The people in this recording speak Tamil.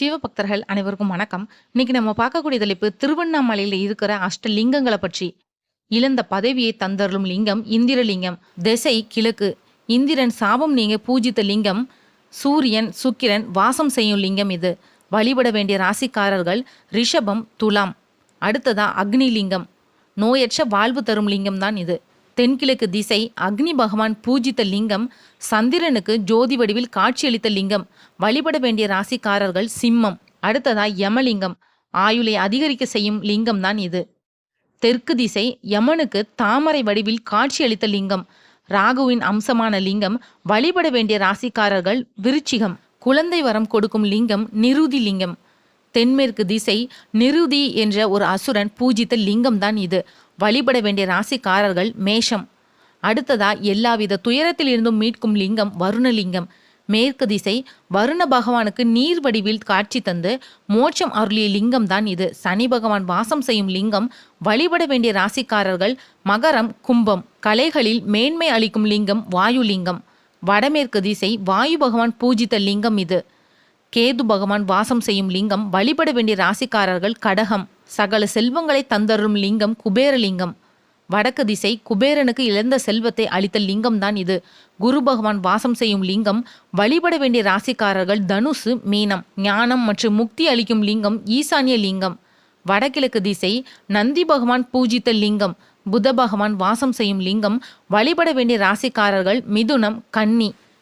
சிவபக்தர்கள் அனைவருக்கும் வணக்கம். இன்னைக்கு நம்ம பார்க்கக்கூடிய தலைப்பு திருவண்ணாமலையில் இருக்கிற அஷ்டலிங்கங்களை பற்றி. இழந்த பதவியை தந்தருளும் லிங்கம் இந்திரலிங்கம். திசை கிழக்கு. இந்திரன் சாபம் நீங்க பூஜித்த லிங்கம். சூரியன் சுக்கிரன் வாசம் செய்யும் லிங்கம் இது. வழிபட வேண்டிய ராசிக்காரர்கள் ரிஷபம் துலாம். அடுத்ததா அக்னி லிங்கம் நோயற்ற வாழ்வு தரும் லிங்கம் தான் இது. தென்கிழக்கு திசை அக்னி பகவான் பூஜித்த லிங்கம் சந்திரனுக்கு ஜோதி வடிவில் காட்சியளித்த லிங்கம் வழிபட வேண்டிய ராசிக்காரர்கள் சிம்மம் அடுத்ததா யமலிங்கம் ஆயுளை அதிகரிக்க செய்யும் லிங்கம் தான் இது. தெற்கு திசை யமனுக்கு தாமரை வடிவில் காட்சியளித்த லிங்கம் ராகுவின் அம்சமான லிங்கம் வழிபட வேண்டிய ராசிக்காரர்கள் விருச்சிகம் குழந்தை வரம் கொடுக்கும் லிங்கம் நிருதி லிங்கம் தென்மேற்கு திசை நிருதி என்ற ஒரு அசுரன் பூஜித்த லிங்கம் தான் இது. வழிபட வேண்டிய ராசிக்காரர்கள் மேஷம். அடுத்ததா எல்லாவித துயரத்தில் இருந்தும் மீட்கும் லிங்கம் வருணலிங்கம். மேற்கு திசை வருண பகவானுக்கு நீர் வடிவில் காட்சி தந்து மோட்சம் அருளிய லிங்கம் தான் இது. சனி பகவான் வாசம் செய்யும் லிங்கம் வழிபட வேண்டிய ராசிக்காரர்கள் மகரம் கும்பம். கலைகளில் மேன்மை அளிக்கும் லிங்கம் வாயு லிங்கம் வடமேற்கு திசை வாயு பகவான் பூஜித்த லிங்கம் இது. கேது பகவான் வாசம் செய்யும் லிங்கம் வழிபட வேண்டிய ராசிக்காரர்கள் கடகம். சகல செல்வங்களை தந்தரும் லிங்கம் குபேரலிங்கம் வடக்கு திசை குபேரனுக்கு இழந்த செல்வத்தை அளித்த லிங்கம் தான் இது. குரு பகவான் வாசம் செய்யும் லிங்கம் வழிபட வேண்டிய ராசிக்காரர்கள் தனுசு மீனம் ஞானம் மற்றும் முக்தி அளிக்கும் லிங்கம் ஈசானிய லிங்கம். வடகிழக்கு திசை நந்தி பகவான் பூஜித்த லிங்கம். புத பகவான் வாசம் செய்யும் லிங்கம் வழிபட வேண்டிய ராசிக்காரர்கள் மிதுனம் கன்னி.